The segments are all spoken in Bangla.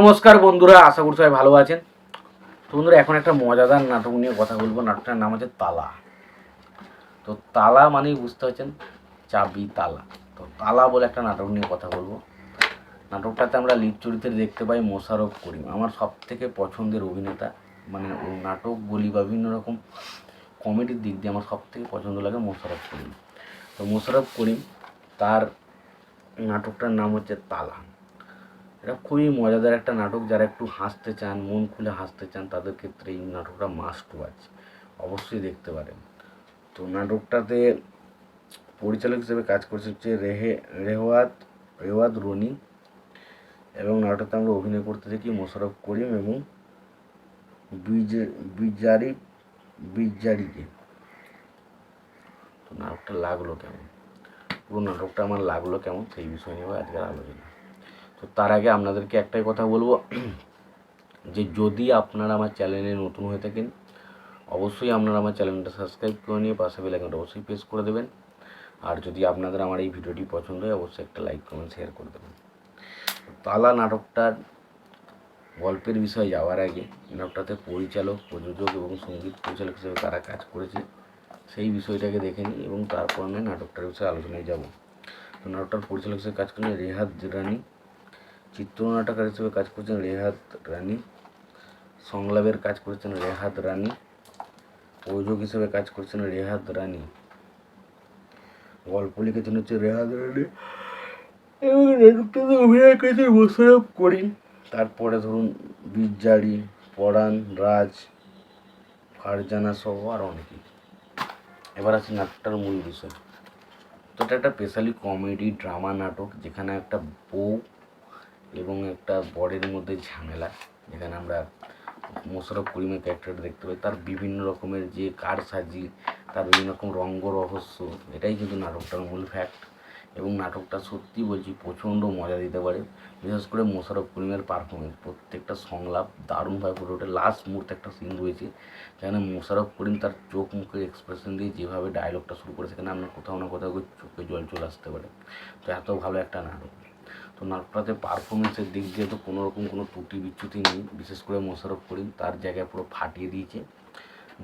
নমস্কার বন্ধুরা, আশা করি সবাই ভালো আছেন। তো বন্ধুরা, এখন একটা মজাদার নাটক নিয়ে কথা বলব। নাটকটার নাম হচ্ছে তালা। তো তালা মানেই বুঝতে পারছেন, চাবি, তালা। তো তালা বলে একটা নাটক নিয়ে কথা বলব। নাটকটাতে আমরা লিড চরিত্রে দেখতে পাই মোশারফ করিম। আমার সব থেকে পছন্দের অভিনেতা। মানে নাটক বলি বা বিভিন্ন রকম কমেডির দিক দিয়ে আমার সব থেকে পছন্দ লাগে মোশারফ করিম। তো মোশারফ করিম, তার নাটকটার নাম হচ্ছে তালা। এটা খুবই মজাদার একটা নাটক। যারা একটু হাসতে চান, মন খুলে হাসতে চান তাদের ক্ষেত্রে এই নাটকটা মাস্ট ওয়াচ অবশ্যই দেখতে পারেন। তো নাটকটাতে পরিচালক হিসেবে কাজ করছে হচ্ছে রেহে রেওয়াত রেওয়াত রনি এবং নাটকটাতে আমরা অভিনয় করতে দেখি মোশারফ করিম এবং বিজ- বিজারি, বিজারিকে। তো নাটকটা লাগল কেমন? পুরো নাটকটা আমার লাগল কেমন? সেই বিষয় নিয়ে আজকের আলোচনা। তো তার আগে আপনাদেরকে একটাই কথা বলব, যে যদি আপনারা আমার চ্যানেলে নতুন হয়ে থাকেন, অবশ্যই আপনারা আমার চ্যানেলটা সাবস্ক্রাইব করে নিয়ে পাশে বেল আইকনটা অবশ্যই প্রেস করে দেবেন। আর যদি আপনাদের আমার এই ভিডিওটি পছন্দ হয়, অবশ্যই একটা লাইক, কমেন্ট শেয়ার করে দেবেন। তালা নাটকটার গল্পের বিষয়ে যাওয়ার আগে নাটকটাতে পরিচালক, প্রযোজক এবং সংগীত পরিচালক হিসেবে কারা কাজ করেছে, সেই বিষয়টাকে দেখে নিই এবং তারপর আমি নাটকটার বিষয়ে আলোচনায় যাব। তো নাটকটার পরিচালক হিসেবে কাজ করেন রেহাত রানী চিত্রনাট্যকার হিসেবে কাজ করছেন রেহাত রানী, সংলাপের কাজ করছেন রেহাত রানী, প্রযোজক হিসেবে কাজ করছেন রেহাত রানী। গল্প লিখেছেন হচ্ছে রেহাত রানী। এবং অভিনয় করেছে মোশারফ করিম। তারপরে ধরুন বিজারি পরাণ, রাজ, ফারজানা সহ আর অনেকেই এবার আছে নাটকটার মূল বিষয়। তো এটা একটা স্পেশালি কমেডি, ড্রামা নাটক, যেখানে একটা বউ এবং একটা বরের মধ্যে ঝামেলা, যেখানে আমরা মোশারফ করিমের ক্যারেক্টারটা দেখতে পাই। তার বিভিন্ন রকমের যে কার সাজি তার বিভিন্ন রকম রঙ্গ রহস্য, এটাই কিন্তু নাটকটার মূল ফ্যাক্ট এবং নাটকটা সত্যি বলছি প্রচণ্ড মজা দিতে পারে। বিশেষ করে মোশারফ করিমের পারফরমেন্স প্রত্যেকটা সংলাপ দারুণভাবে ফুটে ওঠে। লাস্ট মুহূর্তে একটা সিন রয়েছে, যেখানে মোশারফ করিম তার চোখ মুখের এক্সপ্রেশন দিয়ে যেভাবে ডায়লগটা শুরু করে, সেখানে আপনার কোথাও না কোথাও চোখে জল চলে আসতে পারে। তো এত ভালো একটা নাটক। তো নাটকটাতে পারফরমেন্সের দিক দিয়ে তো কোনো রকম কোনো ত্রুটি বিচ্যুতি নেই। বিশেষ করে মোশারফ করিম তার জায়গায় পুরো ফাটিয়ে দিয়েছে।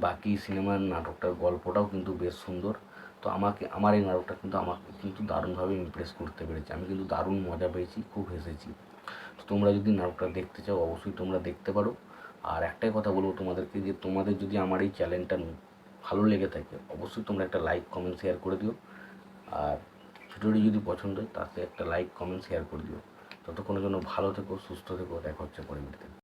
বাকি সিনেমার নাটকটার গল্পটাও কিন্তু বেশ সুন্দর। তো আমাকে, আমার এই নাটকটা কিন্তু আমাকে কিন্তু দারুণভাবে ইমপ্রেস করতে পেরেছে। আমি কিন্তু দারুণ মজা পেয়েছি, খুব হেসেছি। তো তোমরা যদি নাটকটা দেখতে চাও, অবশ্যই তোমরা দেখতে পারো। আর একটাই কথা বলব তোমাদেরকে যে তোমাদের যদি আমার এই চ্যানেলটা ভালো লেগে থাকে, অবশ্যই তোমরা একটা লাইক কমেন্ট শেয়ার করে দিও। আর ভিডিওটি যদি পছন্দ হয়, তাতে একটা লাইক কমেন্ট শেয়ার করে দিও। ততক্ষণের জন্য ভালো থেকো, সুস্থ থেকো, দেখা হচ্ছে পরে